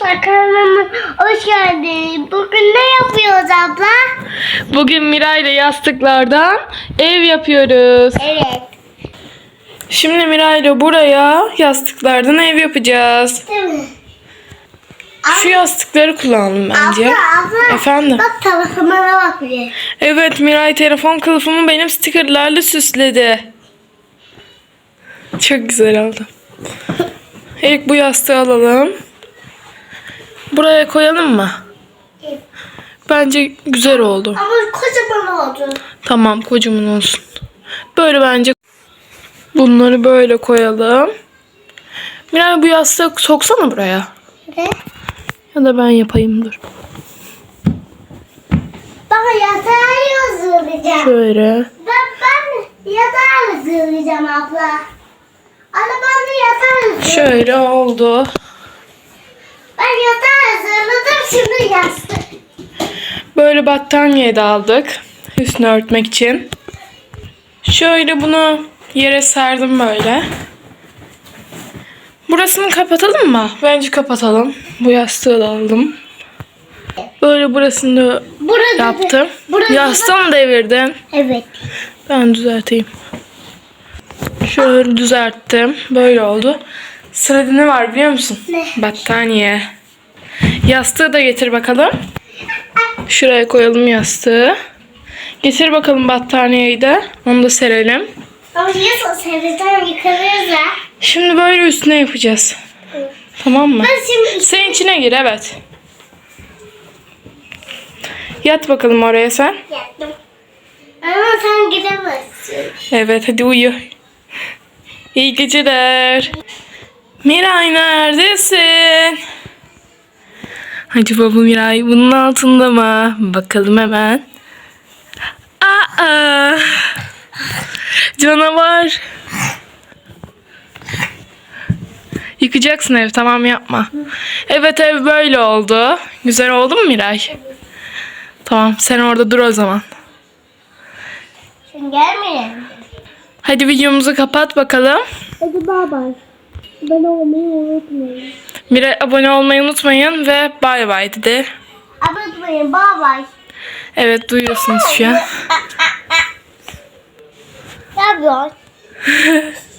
Arkadaşlar kanalıma hoş geldiniz. Bugün ne yapıyoruz abla? Bugün Miray ile yastıklardan ev yapıyoruz. Evet. Şimdi Miray ile buraya yastıklardan ev yapacağız. Değil mi? Şu yastıkları kullanalım bence. Abla abla. Efendim? Bak telefonuma bak bir. Evet Miray telefon kılıfımı benim stikerlerle süsledi. Çok güzel oldu. İlk bu yastığı alalım. Buraya koyalım mı? Bence güzel oldu. Ama kocaman oldu. Tamam kocaman olsun. Böyle bence bunları böyle koyalım. Miray bu yastığı soksana buraya. Ne? Ya da ben yapayım dur. Baba yatağı hazırlayacağım. Şöyle. Ben, ben yatağı hazırlayacağım abla. Anne ben de yatağı hazırlayacağım. Şöyle oldu. Ben yatağı şimdi yastık. Böyle battaniye de aldık. Üstünü örtmek için. Şöyle bunu yere serdim böyle. Burasını kapatalım mı? Bence kapatalım. Bu yastığı da aldım. Böyle burasını da Burada yaptım. Burada Yastığı mı devirdin? Evet. Ben düzelteyim. Şöyle düzelttim. Böyle oldu. Sırada ne var biliyor musun? Ne? Battaniye. Yastığı da getir bakalım. Şuraya koyalım yastığı. Getir bakalım battaniyeyi de. Onu da serelim. Ama nasıl. Şimdi böyle üstüne yapacağız. Tamam mı? Şimdi Sen içine gir evet. Yat bakalım oraya sen. yattım. Ama sen gidemezsin. Evet hadi uyu. İyi geceler. Miray neredesin? Acaba bu Miray bunun altında mı? Bakalım hemen. Aa! Canavar. Yıkacaksın ev tamam yapma. Evet ev böyle oldu. Güzel oldu mu Miray? Tamam sen orada dur o zaman. Sen gelmeyin. Hadi videomuzu kapat bakalım. Hadi bay bay. Ben olmayı unutmayın. Miray abone olmayı unutmayın ve bay bay dedi. Unutmayın bay bay. Evet duyuyorsunuz şu an. Ne yapıyorsun?